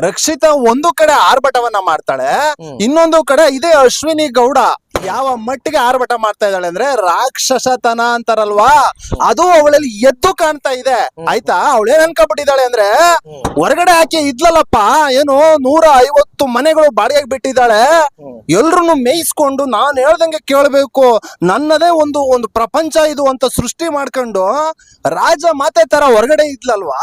ರಕ್ಷಿತಾ ಒಂದು ಕಡೆ ಆರ್ಭಟವನ್ನ ಮಾಡ್ತಾಳೆ ಇನ್ನೊಂದು ಕಡೆ ಇದೇ ಅಶ್ವಿನಿ ಗೌಡ ಯಾವ ಮಟ್ಟಿಗೆ ಆರ್ಭಟ ಮಾಡ್ತಾ ಇದ್ದಾಳೆ ಅಂದ್ರೆ ರಾಕ್ಷಸತನ ಅಂತಾರಲ್ವಾ? ಅದು ಅವಳಲ್ಲಿ ಎದ್ದು ಕಾಣ್ತಾ ಇದೆ. ಆಯ್ತಾ? ಅವಳು ಏನ್ ಅನ್ಕೊಂಡ್ಬಿಟ್ಟಿದ್ದಾಳೆ ಅಂದ್ರೆ ಹೊರಗಡೆ ಆಕೆ ಇದ್ಲಲ್ಲಪ್ಪ ಏನು ನೂರ ಐವತ್ತು ಮನೆಗಳು ಬಾಡಿಯಾಗಿ ಬಿಟ್ಟಿದ್ದಾಳೆ. ಎಲ್ರು ಮೇಯಿಸ್ಕೊಂಡು ನಾನ್ ಹೇಳ್ದಂಗೆ ಕೇಳ್ಬೇಕು. ನನ್ನದೇ ಒಂದು ಒಂದು ಪ್ರಪಂಚ ಇದು ಅಂತ ಸೃಷ್ಟಿ ಮಾಡ್ಕೊಂಡು ರಾಜ ಮಾತೆ ತರ ಹೊರಗಡೆ ಇದ್ಲಲ್ವಾ?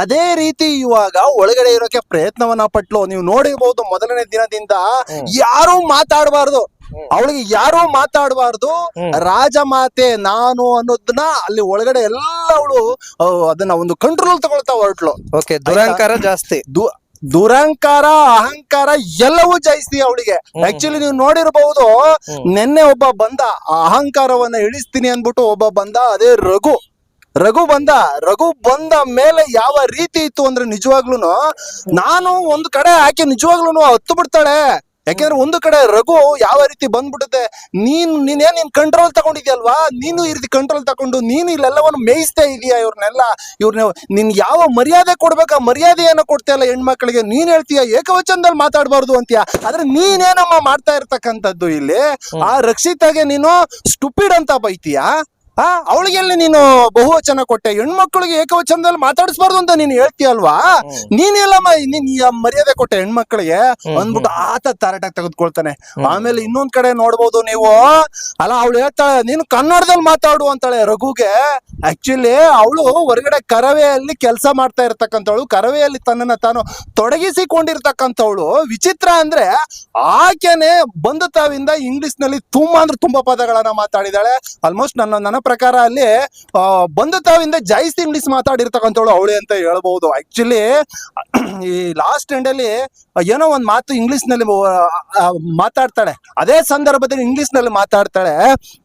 ಅದೇ ರೀತಿ ಇವಾಗ ಒಳಗಡೆ ಇರೋಕೆ ಪ್ರಯತ್ನವನ್ನ ಪಟ್ಲು. ನೀವು ನೋಡಿರ್ಬೋದು ಮೊದಲನೇ ದಿನದಿಂದ ಯಾರು ಮಾತಾಡಬಾರ್ದು. ಅವಳಿಗೆ ಯಾರು ಮಾತಾಡಬಾರ್ದು ರಾಜಮಾತೆ ನಾನು ಅನ್ನೋದನ್ನ ಅಲ್ಲಿ ಒಳಗಡೆ ಎಲ್ಲ ಅವಳು ಅದನ್ನ ಒಂದು ಕಂಟ್ರೋಲ್ ತಗೊಳ್ತಾ ಹೊರಟ್ಲು. ಓಕೆ ದುರಹಂಕಾರ ಜಾಸ್ತಿ. ದುರಹಂಕಾರ ದುರಂಕಾರ ಅಹಂಕಾರ ಎಲ್ಲವೂ ಜಯಿಸ್ತಿ ಅವಳಿಗೆ. ಆಕ್ಚುಲಿ ನೀವು ನೋಡಿರಬಹುದು ನಿನ್ನೆ ಒಬ್ಬ ಬಂದ ಆ ಅಹಂಕಾರವನ್ನ ಇಳಿಸ್ತೀನಿ ಅನ್ಬಿಟ್ಟು ಒಬ್ಬ ಬಂದ ಅದೇ ರಘು. ರಘು ಬಂದ ರಘು ಬಂದ ಮೇಲೆ ಯಾವ ರೀತಿ ಇತ್ತು ಅಂದ್ರೆ ನಿಜವಾಗ್ಲೂ ನಾನು ಒಂದು ಕಡೆ ಆಕೆ ನಿಜವಾಗ್ಲೂ ಹತ್ತು ಬಿಡ್ತಾಳೆ. ಯಾಕೆಂದ್ರೆ ಒಂದು ಕಡೆ ರಘು ಯಾವ ರೀತಿ ಬಂದ್ಬಿಡುತ್ತೆ ನೀನ್ ನೀನೇನ್ ನೀನ್ ಕಂಟ್ರೋಲ್ ತಗೊಂಡಿದ್ಯಲ್ವಾ? ನೀನು ಈ ರೀತಿ ಕಂಟ್ರೋಲ್ ತಗೊಂಡು ನೀನು ಇಲ್ಲೆಲ್ಲವನ್ನು ಮೇಯಿಸ್ತಾ ಇದೀಯಾ ಇವ್ರನ್ನೆಲ್ಲ? ಇವ್ರನ್ನ ನಿನ್ ಯಾವ ಮರ್ಯಾದೆ ಕೊಡ್ಬೇಕಾ? ಮರ್ಯಾದೆಯನ್ನ ಕೊಡ್ತೀಯಲ್ಲ ಹೆಣ್ಮಕ್ಳಿಗೆ. ನೀನ್ ಹೇಳ್ತೀಯ ಏಕವಚನದಲ್ಲಿ ಮಾತಾಡಬಾರ್ದು ಅಂತೀಯ? ಆದ್ರೆ ನೀನೇನಮ್ಮ ಮಾಡ್ತಾ ಇರ್ತಕ್ಕಂಥದ್ದು ಇಲ್ಲಿ? ಆ ರಕ್ಷಿತಾಗೆ ನೀನು ಸ್ಟುಪಿಡ್ ಅಂತ ಬೈತೀಯಾ? ಆ ಅವಳಿಗೆಲ್ಲಿ ನೀನು ಬಹುವಚನ ಕೊಟ್ಟೆ. ಹೆಣ್ಮಕ್ಳಿಗೆ ಏಕವಚನದಲ್ಲಿ ಮಾತಾಡಿಸ್ಬಾರ್ದು ಅಂತ ನೀನು ಹೇಳ್ತೀಯಲ್ವಾ? ನೀನೆಲ್ಲಮ್ಮ ನೀನ್ ಮರ್ಯಾದೆ ಕೊಟ್ಟೆ ಹೆಣ್ಮಕ್ಳಿಗೆ? ಅಂದ್ಬಿಟ್ಟು ಆತ ತಾರಾಟಾಗಿ ತೆಗೆದುಕೊಳ್ತಾನೆ. ಆಮೇಲೆ ಇನ್ನೊಂದ್ ಕಡೆ ನೋಡ್ಬೋದು ನೀವು ಅಲ್ಲ ಅವಳು ಹೇಳ್ತಾಳೆ ನೀನು ಕನ್ನಡದಲ್ಲಿ ಮಾತಾಡು ಅಂತಾಳೆ ರಘುಗೆ. ಆಕ್ಚುಲಿ ಅವಳು ಹೊರಗಡೆ ಕರವೆಯಲ್ಲಿ ಕೆಲಸ ಮಾಡ್ತಾ ಇರ್ತಕ್ಕಂಥವಳು. ಕರವೆಯಲ್ಲಿ ತನ್ನನ್ನ ತಾನು ತೊಡಗಿಸಿಕೊಂಡಿರ್ತಕ್ಕಂಥವಳು. ವಿಚಿತ್ರ ಅಂದ್ರೆ ಆಕೆನೆ ಬಂದ ತಾವಿಂದ ಇಂಗ್ಲಿಷ್ನಲ್ಲಿ ತುಂಬಾ ಅಂದ್ರೆ ತುಂಬಾ ಪದಗಳನ್ನ ಮಾತಾಡಿದಾಳೆ. ಆಲ್ಮೋಸ್ಟ್ ನನ್ನ ನನ್ನ ಪ್ರಕಾರ ಅಲ್ಲಿ ಬಂದು ತಾವಿಂದ ಜಾಸ್ತಿ ಇಂಗ್ಲಿಷ್ ಮಾತಾಡಿರ್ತಕ್ಕಂಥವಳು ಅವಳೆ ಅಂತ ಹೇಳ್ಬಹುದು ಆಕ್ಚುಲಿ ಈ ಲಾಸ್ಟ್ ಎಂಡ್ ಅಲ್ಲಿ ಏನೋ ಒಂದ್ ಮಾತು ಇಂಗ್ಲಿಷ್ನಲ್ಲಿ ಮಾತಾಡ್ತಾಳೆ. ಅದೇ ಸಂದರ್ಭದಲ್ಲಿ ಇಂಗ್ಲಿಷ್ನಲ್ಲಿ ಮಾತಾಡ್ತಾಳೆ.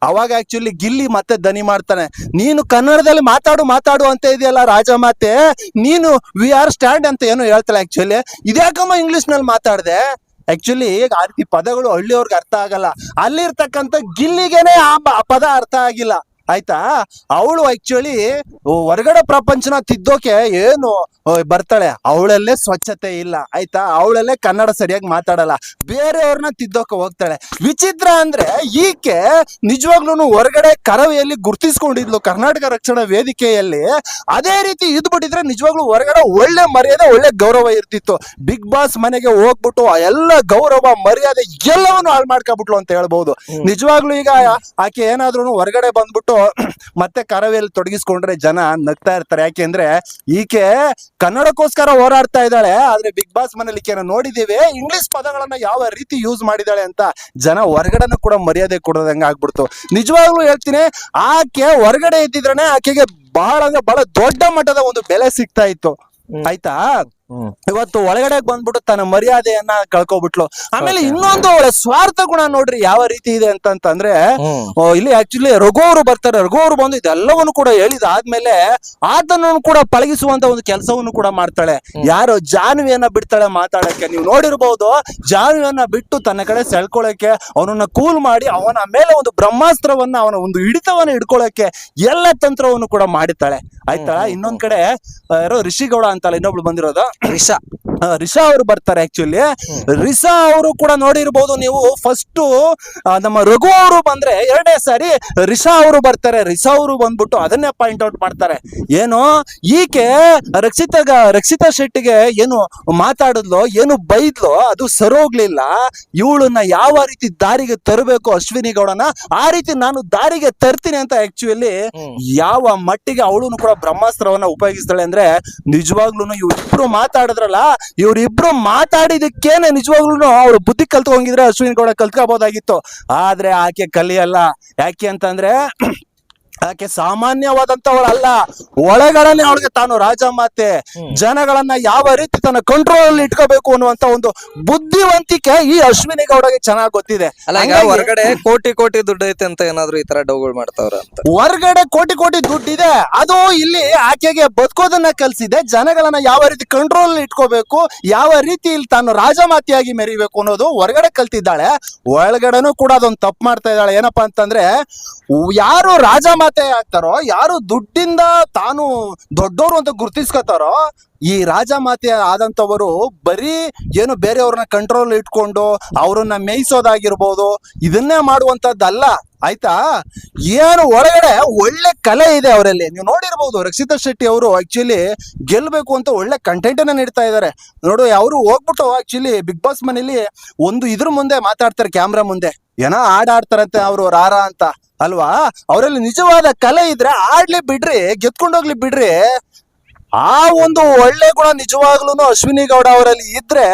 ಅವಾಗ ಆಕ್ಚುಲಿ ಗಿಲ್ಲಿ ಮತ್ತೆ ದನಿ ಮಾಡ್ತಾನೆ. ನೀನು ಕನ್ನಡದಲ್ಲಿ ಮಾತಾಡು ಮಾತಾಡು ಅಂತ ಇದೆಯಲ್ಲ ರಾಜ ಮಾತೆ? ನೀನು ವಿ ಆರ್ ಸ್ಟ್ಯಾಂಡ್ ಅಂತ ಏನೋ ಹೇಳ್ತಾಳೆ ಆಕ್ಚುಲಿ ಇದ್ಯಾಕಮ್ಮ ಇಂಗ್ಲಿಷ್ನಲ್ಲಿ ಮಾತಾಡ್ದೆ ಆಕ್ಚುಲಿ ಆ ರೀತಿ ಪದಗಳು ಹಳ್ಳಿಯವ್ರಿಗೆ ಅರ್ಥ ಆಗಲ್ಲ. ಅಲ್ಲಿರ್ತಕ್ಕಂಥ ಗಿಲ್ಲಿಗೆನೆ ಆ ಪದ ಅರ್ಥ ಆಗಿಲ್ಲ. ಆಯ್ತಾ? ಅವಳು ಆಕ್ಚುಲಿ ಹೊರಗಡೆ ಪ್ರಪಂಚನ ತಿದ್ದೋಕೆ ಏನು ಬರ್ತಾಳೆ. ಅವಳಲ್ಲೇ ಸ್ವಚ್ಛತೆ ಇಲ್ಲ. ಆಯ್ತಾ? ಅವಳಲ್ಲೇ ಕನ್ನಡ ಸರಿಯಾಗಿ ಮಾತಾಡಲ್ಲ. ಬೇರೆಯವ್ರನ್ನ ತಿದ್ದೋಕೆ ಹೋಗ್ತಾಳೆ. ವಿಚಿತ್ರ ಅಂದ್ರೆ ಈಕೆ ನಿಜವಾಗ್ಲೂ ಹೊರಗಡೆ ಕರವೆಯಲ್ಲಿ ಗುರ್ತಿಸ್ಕೊಂಡಿದ್ಲು ಕರ್ನಾಟಕ ರಕ್ಷಣಾ ವೇದಿಕೆಯಲ್ಲಿ. ಅದೇ ರೀತಿ ಇದ್ಬಿಟ್ಟಿದ್ರೆ ನಿಜವಾಗ್ಲೂ ಹೊರಗಡೆ ಒಳ್ಳೆ ಮರ್ಯಾದೆ ಒಳ್ಳೆ ಗೌರವ ಇರ್ತಿತ್ತು. ಬಿಗ್ ಬಾಸ್ ಮನೆಗೆ ಹೋಗ್ಬಿಟ್ಟು ಆ ಎಲ್ಲ ಗೌರವ ಮರ್ಯಾದೆ ಎಲ್ಲವನ್ನು ಹಾಳು ಮಾಡ್ಕೊಬಿಟ್ಲು ಅಂತ ಹೇಳ್ಬಹುದು ನಿಜವಾಗ್ಲೂ ಈಗ ಆಕೆ ಏನಾದ್ರೂ ಹೊರಗಡೆ ಬಂದ್ಬಿಟ್ಟು ಮತ್ತೆ ಕರವೇಲಿ ತೊಡಗಿಸ್ಕೊಂಡ್ರೆ ಜನ ನಗ್ತಾ ಇರ್ತಾರೆ. ಯಾಕೆಂದ್ರೆ ಈಕೆ ಕನ್ನಡಕ್ಕೋಸ್ಕರ ಹೋರಾಡ್ತಾ ಇದ್ದಾಳೆ. ಆದ್ರೆ ಬಿಗ್ ಬಾಸ್ ಮನೇಲಿ ಈಕೆನ ನೋಡಿದೀವಿ ಇಂಗ್ಲಿಷ್ ಪದಗಳನ್ನ ಯಾವ ರೀತಿ ಯೂಸ್ ಮಾಡಿದಾಳೆ ಅಂತ ಜನ ಹೊರಗಡೆನೂ ಕೂಡ ಮರ್ಯಾದೆ ಕೊಡೋದಂಗ ಆಗ್ಬಿಡ್ತು. ನಿಜವಾಗ್ಲೂ ಹೇಳ್ತೀನಿ ಆಕೆ ಹೊರಗಡೆ ಇದ್ದಿದ್ರನೆ ಆಕೆಗೆ ಬಹಳ ಅಂದ್ರೆ ಬಹಳ ದೊಡ್ಡ ಮಟ್ಟದ ಒಂದು ಬೆಲೆ ಸಿಗ್ತಾ ಇತ್ತು. ಆಯ್ತಾ? ಇವತ್ತು ಒಳಗಡೆ ಬಂದ್ಬಿಟ್ಟು ತನ್ನ ಮರ್ಯಾದೆಯನ್ನ ಕಳ್ಕೊಬಿಟ್ಲು. ಆಮೇಲೆ ಇನ್ನೊಂದು ಅವಳ ಸ್ವಾರ್ಥ ಗುಣ ನೋಡ್ರಿ ಯಾವ ರೀತಿ ಇದೆ ಅಂತಂತಂದ್ರೆ ಇಲ್ಲಿ ಆಕ್ಚುಲಿ ರಘು ಅವರು ಬರ್ತಾರೆ. ರಘು ಅವರು ಬಂದು ಇದೆಲ್ಲವನ್ನು ಕೂಡ ಹೇಳಿದಾದ್ಮೇಲೆ ಆತನನ್ನು ಕೂಡ ಪಳಗಿಸುವಂತ ಒಂದು ಕೆಲಸವನ್ನು ಕೂಡ ಮಾಡ್ತಾಳೆ. ಯಾರು ಜಾನ್ವಿಯನ್ನ ಬಿಡ್ತಾಳೆ ಮಾತಾಡಕ್ಕೆ? ನೀವು ನೋಡಿರ್ಬಹುದು ಜಾನ್ವಿಯನ್ನ ಬಿಟ್ಟು ತನ್ನ ಕಡೆ ಸೆಳ್ಕೊಳಕ್ಕೆ ಅವನನ್ನ ಕೂಲ್ ಮಾಡಿ ಅವನ ಮೇಲೆ ಒಂದು ಬ್ರಹ್ಮಾಸ್ತ್ರವನ್ನ ಅವನ ಒಂದು ಹಿಡಿತವನ್ನ ಹಿಡ್ಕೊಳಕ್ಕೆ ಎಲ್ಲ ತಂತ್ರವನ್ನು ಕೂಡ ಮಾಡಿರ್ತಾಳೆ ಆಯ್ತಾ? ಇನ್ನೊಂದ್ ಕಡೆ ಯಾರು ಯಾರೋ ರಿಷಿಗೌಡ ಅಂತಲ್ಲ ಇನ್ನೊಬ್ಳು ಬಂದಿರೋದು. ರಿಷಾ ಆ, ರಿಷಾ ಅವರು ಬರ್ತಾರೆ ಆಕ್ಚುಲಿ ರಿಷಾ ಅವರು ಕೂಡ ನೋಡಿರ್ಬೋದು ನೀವು ಫಸ್ಟ್ ನಮ್ಮ ರಘು ಅವರು ಬಂದ್ರೆ ಎರಡನೇ ಸಾರಿ ರಿಷಾ ಅವರು ಬರ್ತಾರೆ. ರಿಷಾ ಅವರು ಬಂದ್ಬಿಟ್ಟು ಅದನ್ನೇ ಪಾಯಿಂಟ್ ಔಟ್ ಮಾಡ್ತಾರೆ. ಏನು? ಈಕೆ ರಕ್ಷಿತ ರಕ್ಷಿತಾ ಶೆಟ್ಟಿಗೆ ಏನು ಮಾತಾಡಿದ್ಲೋ ಏನು ಬೈದ್ಲು ಅದು ಸರೋಗ್ಲಿಲ್ಲ. ಇವಳನ್ನ ಯಾವ ರೀತಿ ದಾರಿಗೆ ತರಬೇಕು ಅಶ್ವಿನಿ ಗೌಡನ? ಆ ರೀತಿ ನಾನು ದಾರಿಗೆ ತರ್ತೀನಿ ಅಂತ ಆಕ್ಚುಲಿ ಯಾವ ಮಟ್ಟಿಗೆ ಅವಳು ಕೂಡ ಬ್ರಹ್ಮಾಸ್ತ್ರವನ್ನ ಉಪಯೋಗಿಸ್ತಾಳೆ ಅಂದ್ರೆ ನಿಜವಾಗ್ಲೂ ಇವ್ರಿಬ್ರು ಮಾತಾಡಿದ್ರಲ್ಲ ಇವ್ರಿಬ್ರು ಮಾತಾಡಿದಕ್ಕೇನೆ ನಿಜವಾಗ್ಲೂ ಅವ್ರು ಬುದ್ಧಿ ಕಲ್ತ್ಕೊಂಗಿದ್ರೆ ಅಶ್ವಿನ್ ಗೌಡ ಕಲ್ತ್ಕೋಬಹುದಾಗಿತ್ತು ಆದ್ರೆ ಆಕೆ ಕಲಿಯಲ್ಲ. ಯಾಕೆ ಅಂತಂದ್ರೆ ಆಕೆ ಸಾಮಾನ್ಯವಾದಂತವಳಲ್ಲ ಒಳಗಡೆ ಅವಳಿಗೆ ತಾನು ರಾಜ ಮಾತೆ ಜನಗಳನ್ನ ಯಾವ ರೀತಿ ತನ್ನ ಕಂಟ್ರೋಲ್ ಅಲ್ಲಿ ಇಟ್ಕೋಬೇಕು ಅನ್ನುವಂತ ಒಂದು ಬುದ್ಧಿವಂತಿಕೆ ಈ ಅಶ್ವಿನಿ ಗೌಡಗೆ ಚೆನ್ನಾಗಿ ಗೊತ್ತಿದೆ. ಅಲ್ಲ ಹೊರಗಡೆ ಕೋಟಿ ಕೋಟಿ ದುಡ್ಡು ಐತೆ ಅಂತ ಏನಾದ್ರು ಈ ತರ ಡೌಗಳು ಮಾಡ್ತಾವ್ರ ಹೊರಗಡೆ ಕೋಟಿ ಕೋಟಿ ದುಡ್ಡಿದೆ ಅದು ಇಲ್ಲಿ ಆಕೆಗೆ ಬದುಕೋದನ್ನ ಕಲ್ಸಿದೆ ಜನಗಳನ್ನ ಯಾವ ರೀತಿ ಕಂಟ್ರೋಲ್ ಇಟ್ಕೋಬೇಕು ಯಾವ ರೀತಿ ಇಲ್ಲಿ ತಾನು ರಾಜಮಾತಿಯಾಗಿ ಮೆರಿಬೇಕು ಅನ್ನೋದು ಹೊರಗಡೆ ಕಲ್ತಿದ್ದಾಳೆ. ಒಳಗಡೆನೂ ಕೂಡ ಅದೊಂದು ತಪ್ಪು ಮಾಡ್ತಾ ಇದ್ದಾಳೆ. ಏನಪ್ಪಾ ಅಂತಂದ್ರೆ ಯಾರು ರಾಜಮಾತೆ ರಾಜಮಾತೆ ಆಗ್ತಾರೋ, ಯಾರು ದುಡ್ಡಿಂದ ತಾನು ದೊಡ್ಡವರು ಅಂತ ಗುರ್ತಿಸ್ಕೊತಾರೋ, ಈ ರಾಜಮಾತೆ ಆದಂತವರು ಬರೀ ಏನು ಬೇರೆಯವ್ರನ್ನ ಕಂಟ್ರೋಲ್ ಇಟ್ಕೊಂಡು ಅವ್ರನ್ನ ಮೇಯಿಸೋದಾಗಿರ್ಬೋದು, ಇದನ್ನೇ ಮಾಡುವಂತದ್ದಲ್ಲ ಆಯ್ತಾ? ಏನು ಒಳಗಡೆ ಒಳ್ಳೆ ಕಲೆ ಇದೆ ಅವರಲ್ಲಿ. ನೀವು ನೋಡಿರ್ಬೋದು, ರಕ್ಷಿತಾ ಶೆಟ್ಟಿ ಅವರು ಆಕ್ಚುಲಿ ಗೆಲ್ಲಬೇಕು ಅಂತ ಒಳ್ಳೆ ಕಂಟೆಂಟ್ ಅನ್ನ ನೀಡ್ತಾ ಇದ್ದಾರೆ. ನೋಡು, ಅವರು ಹೋಗ್ಬಿಟ್ಟು ಆಕ್ಚುಲಿ ಬಿಗ್ ಬಾಸ್ ಮನೇಲಿ ಒಂದು ಇದ್ರ ಮುಂದೆ ಮಾತಾಡ್ತಾರೆ ಕ್ಯಾಮ್ರಾ ಮುಂದೆ. ಏನೋ ಆಡಾಡ್ತಾರಂತೆ ಅವರು, ರಾರ ಅಂತ. ಅಲ್ವಾ? ಅವರಲ್ಲಿ ನಿಜವಾದ ಕಲೆ ಇದ್ರೆ ಆಡ್ಲಿ ಬಿಡ್ರಿ ಗೆದ್ಕೊಂಡೋಗ್ಲಿ ಬಿಡ್ರಿ. ಆ ಒಂದು ಒಳ್ಳೆ ಗುಣ ನಿಜವಾಗ್ಲೂ ಅಶ್ವಿನಿ ಗೌಡ ಅವರಲ್ಲಿ ಇದ್ರೆ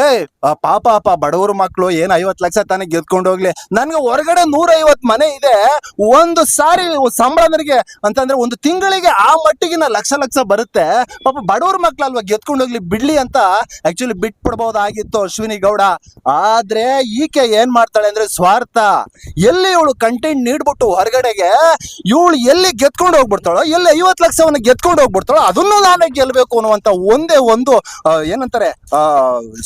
ಏ ಪಾಪ ಪಾಪ ಬಡವ್ರ ಮಕ್ಳು ಏನ್ ಐವತ್ ಲಕ್ಷ ತಾನೇ ಗೆದ್ಕೊಂಡು ಹೋಗ್ಲಿ. ನನ್ಗೆ ಹೊರಗಡೆ ನೂರ ಐವತ್ ಮನೆ ಇದೆ. ಒಂದು ಸಾರಿ ಸಂಭ್ರಮರಿಗೆ ಅಂತಂದ್ರೆ ಒಂದು ತಿಂಗಳಿಗೆ ಆ ಮಟ್ಟಿಗಿನ ಲಕ್ಷ ಲಕ್ಷ ಬರುತ್ತೆ. ಪಾಪ ಬಡವ್ರ ಮಕ್ಳಲ್ವಾ ಗೆದ್ಕೊಂಡು ಹೋಗ್ಲಿ ಬಿಡ್ಲಿ ಅಂತ ಆಕ್ಚುಲಿ ಬಿಟ್ಬಿಡ್ಬೋದಾಗಿತ್ತು ಅಶ್ವಿನಿ ಗೌಡ. ಆದ್ರೆ ಈಕೆ ಏನ್ ಮಾಡ್ತಾಳೆ ಅಂದ್ರೆ ಸ್ವಾರ್ಥ. ಎಲ್ಲಿ ಇವಳು ಕಂಟೆಂಟ್ ನೀಡ್ಬಿಟ್ಟು ಹೊರಗಡೆಗೆ, ಇವಳು ಎಲ್ಲಿ ಗೆದ್ಕೊಂಡು ಹೋಗ್ಬಿಡ್ತಾಳೋ, ಎಲ್ಲಿ ಐವತ್ ಲಕ್ಷವನ್ನ ಗೆದ್ಕೊಂಡು ಹೋಗ್ಬಿಡ್ತಾಳೋ ಅದನ್ನು ನಾನೇ ಗೆಲ್ಬೇಕು ಅನ್ನುವಂತ ಒಂದೇ ಒಂದು ಏನಂತಾರೆ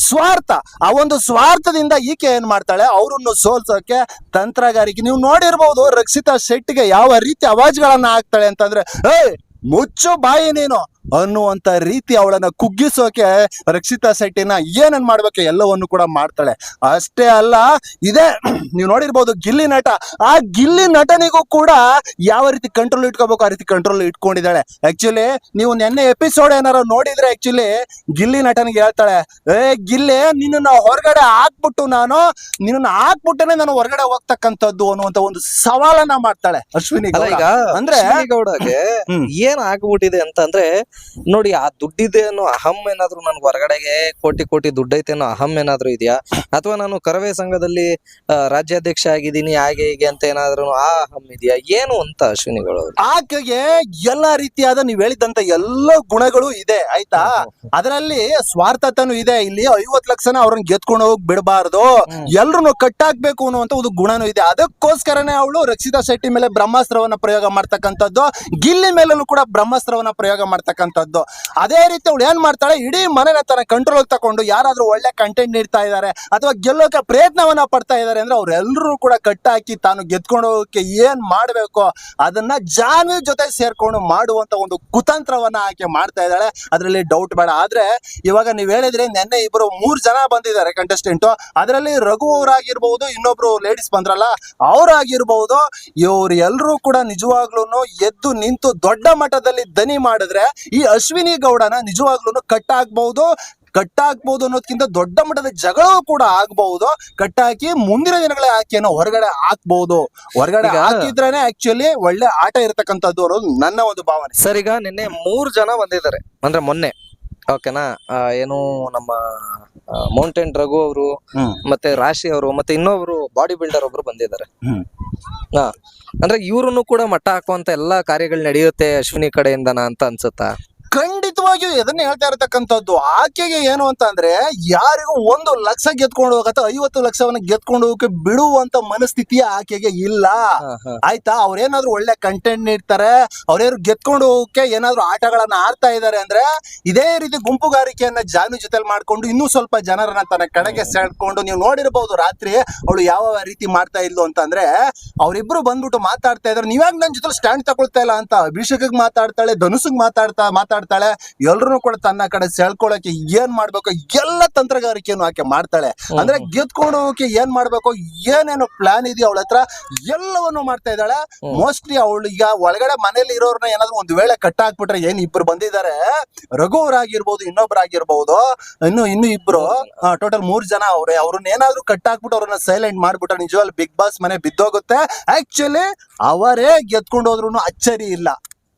ಸ್ವಾರ್ಥ. ಆ ಒಂದು ಸ್ವಾರ್ಥದಿಂದ ಈಕೆ ಏನ್ ಮಾಡ್ತಾಳೆ? ಅವರನ್ನು ಸೋಲ್ಸೋಕೆ ತಂತ್ರಗಾರಿಕೆ. ನೀವು ನೋಡಿರ್ಬಹುದು ರಕ್ಷಿತಾ ಶೆಟ್ಟಿಗೆ ಯಾವ ರೀತಿ ಅವಾಜ್ಗಳನ್ನ ಹಾಕ್ತಾಳೆ ಅಂತಂದ್ರೆ, ಏಯ್, ಮುಚ್ಚು ಬಾಯಿ ನೀನು. ಅನ್ನುವಂತ ರೀತಿ ಅವಳನ್ನ ಕುಗ್ಗಿಸೋಕೆ ರಕ್ಷಿತಾ ಶೆಟ್ಟಿನ ಏನನ್ ಮಾಡ್ಬೇಕು ಎಲ್ಲವನ್ನು ಕೂಡ ಮಾಡ್ತಾಳೆ. ಅಷ್ಟೇ ಅಲ್ಲ ಇದೇ ನೀವು ನೋಡಿರ್ಬೋದು ಗಿಲ್ಲಿ ನಟ. ಆ ಗಿಲ್ಲಿ ನಟನಿಗೂ ಕೂಡ ಯಾವ ರೀತಿ ಕಂಟ್ರೋಲ್ ಇಟ್ಕೋಬೇಕು ಆ ರೀತಿ ಕಂಟ್ರೋಲ್ ಇಟ್ಕೊಂಡಿದ್ದಾಳೆ. ಆಕ್ಚುಲಿ ನೀವು ನೆನ್ನೆ ಎಪಿಸೋಡ್ ಏನಾರು ನೋಡಿದ್ರೆ ಆಕ್ಚುಲಿ ಗಿಲ್ಲಿ ನಟನಿಗೆ ಹೇಳ್ತಾಳೆ ಏ ಗಿಲ್ಲಿ ನಿನ್ನ ಹೊರಗಡೆ ಹಾಕ್ಬಿಟ್ಟು ನಾನು ನಿನ್ನ ಹಾಕ್ಬಿಟ್ಟನೆ ನಾನು ಹೊರಗಡೆ ಹೋಗ್ತಕ್ಕಂಥದ್ದು ಅನ್ನುವಂತ ಒಂದು ಸವಾಲನ್ನ ಮಾಡ್ತಾಳೆ ಅಶ್ವಿನಿ. ಈಗ ಅಂದ್ರೆ ಗೌಡಗೆ ಏನ್ ಆಗ್ಬಿಟ್ಟಿದೆ ಅಂತಂದ್ರೆ ನೋಡಿ ಆ ದುಡ್ಡಿದೆ ಅನ್ನೋ ಅಹಂ ಏನಾದ್ರು ನನ್ಗೆ ಹೊರಗಡೆಗೆ ಕೋಟಿ ಕೋಟಿ ದುಡ್ಡೈತೆ ಅನ್ನೋ ಅಹಂ ಏನಾದ್ರು ಇದೆಯಾ? ಅಥವಾ ನಾನು ಕರವೇ ಸಂಘದಲ್ಲಿ ರಾಜ್ಯಾಧ್ಯಕ್ಷ ಆಗಿದ್ದೀನಿ ಹಾಗೆ ಹೀಗೆ ಅಂತ ಏನಾದ್ರು ಆ ಅಹಂ ಇದೆಯಾ? ಏನು ಅಂತ ಅಶ್ವಿನಿಗಳು? ಆಕೆಗೆ ಎಲ್ಲಾ ರೀತಿಯಾದ ನೀವ್ ಹೇಳಿದಂತ ಎಲ್ಲ ಗುಣಗಳು ಇದೆ ಆಯ್ತಾ? ಅದರಲ್ಲಿ ಸ್ವಾರ್ಥತನು ಇದೆ. ಇಲ್ಲಿ ಐವತ್ ಲಕ್ಷನ ಅವ್ರನ್ನ ಗೆದ್ಕೊಂಡು ಹೋಗಿ ಬಿಡಬಾರ್ದು. ಎಲ್ರು ಕಟ್ಟಾಕ್ಬೇಕು ಅನ್ನುವಂತ ಒಂದು ಗುಣನೂ ಇದೆ. ಅದಕ್ಕೋಸ್ಕರನೇ ಅವಳು ರಕ್ಷಿತಾ ಶೆಟ್ಟಿ ಮೇಲೆ ಬ್ರಹ್ಮಾಸ್ತ್ರವನ್ನ ಪ್ರಯೋಗ ಮಾಡ್ತಕ್ಕಂಥದ್ದು. ಗಿಲ್ಲಿ ಮೇಲೂ ಕೂಡ ಬ್ರಹ್ಮಾಸ್ತ್ರವನ್ನ ಪ್ರಯೋಗ ಮಾಡ್ತಕ್ಕಂಥದ್ದು ಅದೇ ರೀತಿ ಅವಳು ಏನ್ ಮಾಡ್ತಾಳೆ? ಇಡೀ ಮನೆನ ತನ್ನ ಕಂಟ್ರೋಲ್ ತಕೊಂಡು ಯಾರಾದ್ರೂ ಒಳ್ಳೆ ಕಂಟೆಂಟ್ ನೀಡ್ತಾ ಇದ್ದಾರೆ ಅಥವಾ ಗೆಲ್ಲೋಕೆ ಪ್ರಯತ್ನವನ್ನ ಪಡ್ತಾ ಇದ್ದಾರೆ ಅಂದ್ರೆ ಅವ್ರೆಲ್ಲರೂ ಕೂಡ ಕಟ್ಟಾಕಿ ತಾನು ಗೆದ್ಕೊಂಡು ಏನ್ ಮಾಡ್ಬೇಕು ಅದನ್ನ ಜಾನ್ವಿ ಜೊತೆ ಸೇರ್ಕೊಂಡು ಮಾಡುವಂತ ಒಂದು ಕುತಂತ್ರವನ್ನ ಆಕೆ ಮಾಡ್ತಾ ಇದ್ದಾಳೆ ಅದರಲ್ಲಿ ಡೌಟ್ ಬೇಡ. ಆದ್ರೆ ಇವಾಗ ನೀವ್ ಹೇಳಿದ್ರೆ ನೆನ್ನೆ ಇಬ್ರು ಮೂರ್ ಜನ ಬಂದಿದ್ದಾರೆ ಕಂಟೆಸ್ಟೆಂಟ್ ಅದರಲ್ಲಿ ರಘು ಅವರಾಗಿರ್ಬಹುದು ಇನ್ನೊಬ್ರು ಲೇಡೀಸ್ ಬಂದ್ರಲ್ಲ ಅವ್ರಾಗಿರ್ಬಹುದು ಇವ್ರು ಎಲ್ರು ಕೂಡ ನಿಜವಾಗ್ಲೂ ಎದ್ದು ನಿಂತು ದೊಡ್ಡ ಮಟ್ಟದಲ್ಲಿ ದನಿ ಮಾಡಿದ್ರೆ ಈ ಅಶ್ವಿನಿ ಗೌಡನ ನಿಜವಾಗ್ಲೂ ಕಟ್ ಆಗ್ಬಹುದು ಅನ್ನೋದಕ್ಕಿಂತ ದೊಡ್ಡ ಮಟ್ಟದ ಜಗಳ ಕೂಡ ಆಗ್ಬಹುದು. ಕಟ್ಟಾಕಿ ಮುಂದಿನ ದಿನಗಳ ಆಕೆಯನ್ನು ಹೊರಗಡೆ ಹಾಕ್ಬಹುದು ಹೊರಗಡೆ ಹಾಕಿದ್ರೇನೆ ಆಕ್ಚುಲಿ ಒಳ್ಳೆ ಆಟ ಇರತಕ್ಕಂಥದ್ದು ಅನ್ನೋದು ನನ್ನ ಒಂದು ಭಾವನೆ. ಸರ್ ಈಗ ನಿನ್ನೆ ಮೂರ್ ಜನ ಬಂದಿದ್ದಾರೆ. ಅಂದ್ರೆ ಮೊನ್ನೆ. ಓಕೆನಾ? ಏನು ನಮ್ಮ ಮೌಂಟೇನ್ ರಘು ಅವರು ಮತ್ತೆ ರಾಶಿ ಅವರು ಮತ್ತೆ ಇನ್ನೊಬ್ರು ಬಾಡಿ ಬಿಲ್ಡರ್ ಒಬ್ರು ಬಂದಿದ್ದಾರೆ. ಅಂದ್ರೆ ಇವ್ರು ಕೂಡ ಮಟ್ಟ ಹಾಕುವಂತ ಎಲ್ಲಾ ಕಾರ್ಯಗಳು ನಡೆಯುತ್ತೆ ಅಶ್ವಿನಿ ಕಡೆಯಿಂದನ ಅಂತ ಅನ್ಸುತ್ತಾ? ಖಂಡಿತವಾಗಿಯೂ ಇದನ್ನ ಹೇಳ್ತಾ ಇರತಕ್ಕಂಥದ್ದು ಆಕೆಗೆ ಏನು ಅಂತ ಅಂದ್ರೆ ಯಾರಿಗೂ ಒಂದು ಲಕ್ಷ ಗೆದ್ಕೊಂಡು ಹೋಗತ್ತೆ ಐವತ್ತು ಲಕ್ಷವನ್ನ ಗೆದ್ಕೊಂಡು ಹೋಗಕ್ಕೆ ಬಿಡುವಂತ ಮನಸ್ಥಿತಿ ಆಕೆಗೆ ಇಲ್ಲ. ಆಯ್ತಾ? ಅವ್ರೇನಾದ್ರು ಒಳ್ಳೆ ಕಂಟೆಂಟ್ ನೀಡ್ತಾರೆ ಅವ್ರೇನು ಗೆದ್ಕೊಂಡು ಹೋಗಕ್ಕೆ ಏನಾದ್ರು ಆಟಗಳನ್ನ ಆಡ್ತಾ ಇದಾರೆ ಅಂದ್ರೆ ಇದೇ ರೀತಿ ಗುಂಪುಗಾರಿಕೆಯನ್ನ ಜಾನು ಜೊತೆಲಿ ಮಾಡ್ಕೊಂಡು ಇನ್ನೂ ಸ್ವಲ್ಪ ಜನರನ್ನ ತನ್ನ ಕಡೆಗೆ ಸೆಳ್ಕೊಂಡು ನೀವು ನೋಡಿರ್ಬಹುದು ರಾತ್ರಿ ಅವಳು ಯಾವ ರೀತಿ ಮಾಡ್ತಾ ಇದ್ಲು ಅಂತಂದ್ರೆ ಅವ್ರಿಬ್ರು ಬಂದ್ಬಿಟ್ಟು ಮಾತಾಡ್ತಾ ಇದಾರೆ. ನೀವ್ಯಾಗ ನನ್ ಜೊತೆ ಸ್ಟ್ಯಾಂಡ್ ತಗೊಳ್ತಾ ಇಲ್ಲ ಅಂತ? ಅಭಿಷೇಕಗ್ ಮಾತಾಡ್ತಾಳೆ ಧನುಸ್ಗ್ ಮಾತಾಡ್ತಾ ಮಾತಾಡ್ತಾಳೆ ಎಲ್ರು ಕೂಡ ತನ್ನ ಕಡೆ ಸೆಳ್ಕೊಳಕ್ಕೆ ಏನ್ ಮಾಡ್ಬೇಕು ಎಲ್ಲ ತಂತ್ರಗಾರಿಕೆಯನ್ನು ಆಕೆ ಮಾಡ್ತಾಳೆ. ಅಂದ್ರೆ ಗೆದ್ಕೊಂಡು ಹೋಗಕ್ಕೆ ಏನ್ ಮಾಡ್ಬೇಕು ಏನೇನು ಪ್ಲಾನ್ ಇದೆಯಾ ಅವಳ ಹತ್ರ ಎಲ್ಲವನ್ನು ಮಾಡ್ತಾ ಇದ್ದಾಳೆ. ಮೋಸ್ಟ್ಲಿ ಅವಳು ಈಗ ಒಳಗಡೆ ಮನೇಲಿ ಇರೋರ್ನ ಏನಾದ್ರು ಒಂದ್ ವೇಳೆ ಕಟ್ ಹಾಕ್ಬಿಟ್ರೆ ಏನ್ ಇಬ್ರು ಬಂದಿದ್ದಾರೆ? ರಘು ಅವರಾಗಿರ್ಬೋದು ಇನ್ನೊಬ್ರಾಗಿರ್ಬೋದು ಇನ್ನು ಇನ್ನು ಇಬ್ರು ಟೋಟಲ್ ಮೂರ್ ಜನ ಅವ್ರೆ. ಅವ್ರನ್ನ ಏನಾದ್ರು ಕಟ್ ಹಾಕ್ಬಿಟ್ಟು ಅವ್ರನ್ನ ಸೈಲೆಂಟ್ ಮಾಡ್ಬಿಟ್ರೆ ನಿಜವಾಗ್ಲೂ ಬಿಗ್ ಬಾಸ್ ಮನೆ ಬಿದ್ದೋಗುತ್ತೆ. ಆಕ್ಚುಲಿ ಅವರೇ ಗೆದ್ಕೊಂಡು ಹೋದ್ರು ಅಚ್ಚರಿ ಇಲ್ಲ.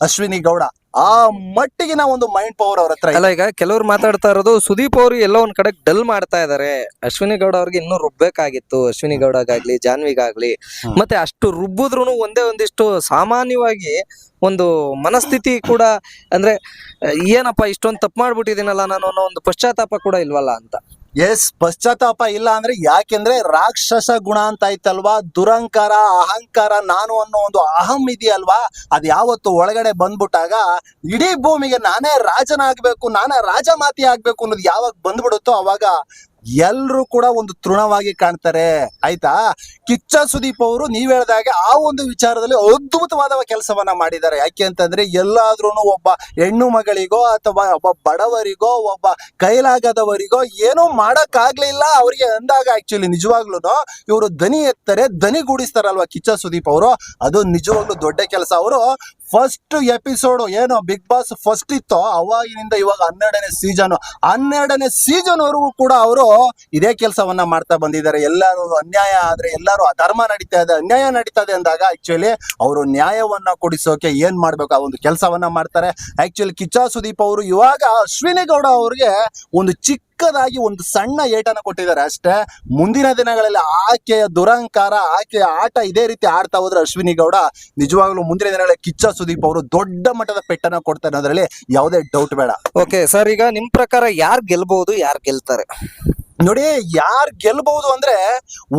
ಅಶ್ವಿನಿ ಗೌಡ. ಆ ಮಟ್ಟಿಗಿನ ಒಂದು ಮೈಂಡ್ ಪವರ್ ಅವ್ರ ಹತ್ರ. ಅಲ್ಲ ಈಗ ಕೆಲವ್ರು ಮಾತಾಡ್ತಾ ಇರೋದು ಸುದೀಪ್ ಅವರು ಎಲ್ಲೋ ಒಂದ್ ಕಡೆ ಡಲ್ ಮಾಡ್ತಾ ಇದಾರೆ. ಅಶ್ವಿನಿ ಗೌಡ ಅವ್ರಿಗೆ ಇನ್ನೂ ರುಬ್ಬೇಕಾಗಿತ್ತು. ಅಶ್ವಿನಿ ಗೌಡಗಾಗ್ಲಿ ಜಾನ್ವಿಗಾಗ್ಲಿ ಮತ್ತೆ ಅಷ್ಟು ರುಬ್ಬಿದ್ರು ಒಂದೇ ಒಂದಿಷ್ಟು ಸಾಮಾನ್ಯವಾಗಿ ಒಂದು ಮನಸ್ಥಿತಿ ಕೂಡ ಅಂದ್ರೆ ಏನಪ್ಪ ಇಷ್ಟೊಂದು ತಪ್ಪು ಮಾಡ್ಬಿಟ್ಟಿದೀನಲ್ಲ ನಾನು ಅನ್ನೋ ಒಂದು ಪಶ್ಚಾತ್ತಾಪ ಕೂಡ ಇಲ್ವಲ್ಲ ಅಂತ. ಎಸ್, ಪಶ್ಚಾತ್ತಾಪ ಇಲ್ಲ ಅಂದ್ರೆ ಯಾಕೆಂದ್ರೆ ರಾಕ್ಷಸ ಗುಣ ಅಂತ ಐತಲ್ವಾ? ದುರಂಕಾರ, ಅಹಂಕಾರ, ನಾನು ಅನ್ನೋ ಒಂದು ಅಹಂ ಇದೆಯಲ್ವಾ? ಅದ್ ಯಾವತ್ತು ಒಳಗಡೆ ಬಂದ್ಬಿಟ್ಟಾಗ ಇಡೀ ಭೂಮಿಗೆ ನಾನೇ ರಾಜನಾಗ್ಬೇಕು, ನಾನೇ ರಾಜಮಾತಿ ಆಗ್ಬೇಕು ಅನ್ನೋದು ಯಾವಾಗ ಬಂದ್ಬಿಡುತ್ತೋ ಅವಾಗ ಎಲ್ರು ಕೂಡ ಒಂದು ತೃಣವಾಗಿ ಕಾಣ್ತಾರೆ. ಆಯ್ತಾ? ಕಿಚ್ಚ ಸುದೀಪ್ ಅವರು ನೀವ್ ಹೇಳ್ದಾಗೆ ಆ ಒಂದು ವಿಚಾರದಲ್ಲಿ ಅದ್ಭುತವಾದ ಕೆಲಸವನ್ನ ಮಾಡಿದ್ದಾರೆ. ಯಾಕೆ ಅಂತಂದ್ರೆ ಎಲ್ಲಾದ್ರೂ ಒಬ್ಬ ಹೆಣ್ಣು ಮಗಳಿಗೋ ಅಥವಾ ಒಬ್ಬ ಬಡವರಿಗೋ, ಒಬ್ಬ ಕೈಲಾಗದವರಿಗೋ ಏನೋ ಮಾಡಕ್ ಆಗ್ಲಿಲ್ಲ ಅವ್ರಿಗೆ ಅಂದಾಗ ಆಕ್ಚುಲಿ ನಿಜವಾಗ್ಲೂ ಇವರು ದನಿ ಎತ್ತಾರೆ, ದನಿ ಗೂಡಿಸ್ತಾರಲ್ವಾ ಕಿಚ್ಚ ಸುದೀಪ್ ಅವರು? ಅದು ನಿಜವಾಗ್ಲೂ ದೊಡ್ಡ ಕೆಲಸ. ಅವರು ಫಸ್ಟ್ ಎಪಿಸೋಡ್ ಏನು ಬಿಗ್ ಬಾಸ್ ಫಸ್ಟ್ ಇತ್ತೋ, ಅವಾಗಿನಿಂದ ಇವಾಗ ಹನ್ನೆರಡನೇ ಸೀಸನ್ ಹನ್ನೆರಡನೇ ಸೀಸನ್ ವರೆಗೂ ಕೂಡ ಅವರು ಇದೇ ಕೆಲಸವನ್ನ ಮಾಡ್ತಾ ಬಂದಿದ್ದಾರೆ. ಎಲ್ಲರೂ ಅನ್ಯಾಯ ಆದ್ರೆ ಎಲ್ಲರೂ ಅಧರ್ಮ ನಡೀತಾ ಇದೆ, ಅನ್ಯಾಯ ನಡೀತಾ ಇದೆ ಅಂದಾಗ ಆಕ್ಚುಲಿ ಅವರು ನ್ಯಾಯವನ್ನ ಕೊಡಿಸೋಕೆ ಏನ್ ಮಾಡ್ಬೇಕು? ಆ ಒಂದು ಕೆಲಸವನ್ನ ಮಾಡ್ತಾರೆ. ಆಕ್ಚುಲಿ ಕಿಚ್ಚ ಸುದೀಪ್ ಅವರು ಇವಾಗ ಅಶ್ವಿನಿ ಗೌಡ ಅವ್ರಿಗೆ ಒಂದು ಚಿಕ್ಕದಾಗಿ ಒಂದು ಸಣ್ಣ ಏಟನ ಕೊಟ್ಟಿದ್ದಾರೆ ಅಷ್ಟೇ. ಮುಂದಿನ ದಿನಗಳಲ್ಲಿ ಆಕೆಯ ದುರಂಕಾರ ಆಕೆಯ ಆಟ ಇದೇ ರೀತಿ ಆಡ್ತಾ ಹೋದ್ರೆ ಅಶ್ವಿನಿ ಗೌಡ ನಿಜವಾಗ್ಲೂ ಮುಂದಿನ ದಿನಗಳಲ್ಲಿ ಕಿಚ್ಚ ಸುದೀಪ್ ಅವರು ದೊಡ್ಡ ಮಟ್ಟದ ಪೆಟ್ಟನ್ನ ಕೊಡ್ತಾರೆ ಅನ್ನೋದ್ರಲ್ಲಿ ಯಾವುದೇ ಡೌಟ್ ಬೇಡ. ಓಕೆ ಸರ್ ಈಗ ನಿಮ್ ಪ್ರಕಾರ ಯಾರು ಗೆಲ್ಬಹುದು ಯಾರು ಗೆಲ್ತಾರೆ? ನೋಡಿ ಯಾರ್ ಗೆಲ್ಬಹುದು ಅಂದ್ರೆ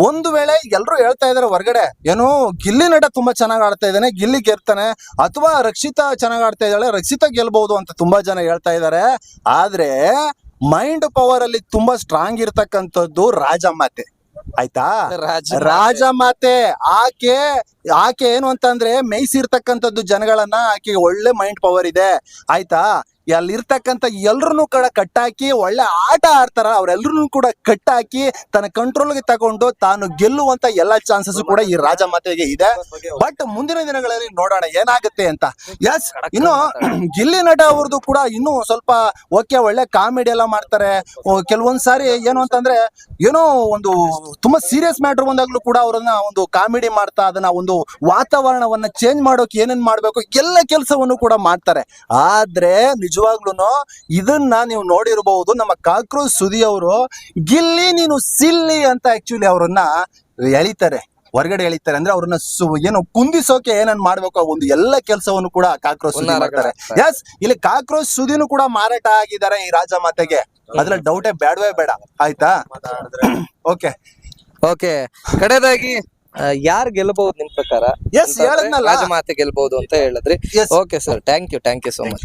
ಒಂದು ವೇಳೆ ಎಲ್ರು ಹೇಳ್ತಾ ಇದಾರೆ ಹೊರಗಡೆ ಏನು ಗಿಲ್ಲಿ ನಟ ತುಂಬಾ ಚೆನ್ನಾಗ್ ಆಡ್ತಾ ಇದ್ದಾನೆ ಗಿಲ್ಲಿ ಗೆಲ್ತಾನೆ ಅಥವಾ ರಕ್ಷಿತಾ ಚೆನ್ನಾಗ್ ಆಡ್ತಾ ಇದ್ದಾಳೆ ರಕ್ಷಿತಾ ಗೆಲ್ಬಹುದು ಅಂತ ತುಂಬಾ ಜನ ಹೇಳ್ತಾ ಇದ್ದಾರೆ ಆದ್ರೆ ಮೈಂಡ್ ಪವರ್ ಅಲ್ಲಿ ತುಂಬಾ ಸ್ಟ್ರಾಂಗ್ ಇರ್ತಕ್ಕಂಥದ್ದು ರಾಜಮಾತೆ. ಆಯ್ತಾ? ರಾಜ ರಾಜಮಾತೆ ಆಕೆ ಆಕೆ ಏನು ಅಂತಂದ್ರೆ ಮೇಯ್ಸಿರ್ತಕ್ಕಂಥದ್ದು ಜನಗಳನ್ನ ಆಕೆ ಒಳ್ಳೆ ಮೈಂಡ್ ಪವರ್ ಇದೆ. ಆಯ್ತಾ? ಅಲ್ಲಿರ್ತಕ್ಕಂಥ ಎಲ್ರನ್ನೂ ಕೂಡ ಕಟ್ಟಾಕಿ, ಒಳ್ಳೆ ಆಟ ಆಡ್ತಾರ, ಅವ್ರೆಲ್ರನ್ನೂ ಕೂಡ ಕಟ್ಟಾಕಿ ತನ್ನ ಕಂಟ್ರೋಲ್ಗೆ ತಗೊಂಡು ತಾನು ಗೆಲ್ಲುವಂತ ಎಲ್ಲಾ ಚಾನ್ಸಸ್ ಕೂಡ ಈ ರಾಜ ಮಾತೆಗೆ ಇದೆ. ಬಟ್ ಮುಂದಿನ ದಿನಗಳಲ್ಲಿ ನೋಡೋಣ ಏನಾಗುತ್ತೆ ಅಂತ. ಎಸ್ ಇನ್ನು ಗಿಲ್ಲಿ ನಟ ಅವ್ರದ್ದು ಕೂಡ ಇನ್ನು ಸ್ವಲ್ಪ ಓಕೆ ಒಳ್ಳೆ ಕಾಮಿಡಿ ಎಲ್ಲ ಮಾಡ್ತಾರೆ. ಕೆಲವೊಂದ್ ಸಾರಿ ಏನು ಅಂತಂದ್ರೆ ಏನೋ ಒಂದು ತುಂಬಾ ಸೀರಿಯಸ್ ಮ್ಯಾಟರ್ ಬಂದಾಗ್ಲೂ ಕೂಡ ಅವರನ್ನ ಒಂದು ಕಾಮಿಡಿ ಮಾಡ್ತಾ, ಅದನ್ನ ಒಂದು ವಾತಾವರಣವನ್ನ ಚೇಂಜ್ ಮಾಡೋಕೆ ಏನೇನ್ ಮಾಡ್ಬೇಕು, ಎಲ್ಲ ಕೆಲಸವನ್ನು ಕೂಡ ಮಾಡ್ತಾರೆ. ಆದ್ರೆ ನಿಜವಾಗ್ಲೂ ಇದನ್ನ ನೀವು ನೋಡಿರಬಹುದು ನಮ್ಮ ಕಾಕ್ರೋಚ್ ಸುದಿ ಅವರು ಗಿಲ್ಲಿ ನೀನು ಸಿಲ್ಲಿ ಅಂತ ಆಕ್ಚುಲಿ ಅವರನ್ನ ಎಳಿತಾರೆ ಹೊರಗಡೆ ಎಳಿತಾರೆ. ಅಂದ್ರೆ ಅವ್ರನ್ನ ಏನು ಕುಂದಿಸೋಕೆ ಏನನ್ ಮಾಡ್ಬೇಕು? ಆ ಒಂದು ಎಲ್ಲ ಕೆಲಸವನ್ನು ಕೂಡ ಕಾಕ್ರೋಚ್ ಸುದಿ ಮಾಡ್ತಾರೆ. ಎಸ್ ಇಲ್ಲಿ ಕಾಕ್ರೋಚ್ ಸುದಿನೂ ಕೂಡ ಮಾರಾಟ ಆಗಿದ್ದಾರೆ ಈ ರಾಜ ಮಾತೆಗೆ. ಅದ್ರಲ್ಲಿ ಡೌಟೇ ಬೇಡವೇ ಬೇಡ. ಆಯ್ತಾ? ಓಕೆ ಓಕೆ ಕಡೆದಾಗಿ ಯಾರು ಗೆಲ್ಬಹುದು ನಿಮ್ ಪ್ರಕಾರ? ಎಸ್ ಹೇಳದ್ನಲ್ಲ. ರಾಜಮಾತೆ ಗೆಲ್ಬಹುದು ಅಂತ ಹೇಳಿದ್ರಿ. Okay sir thank you thank you so much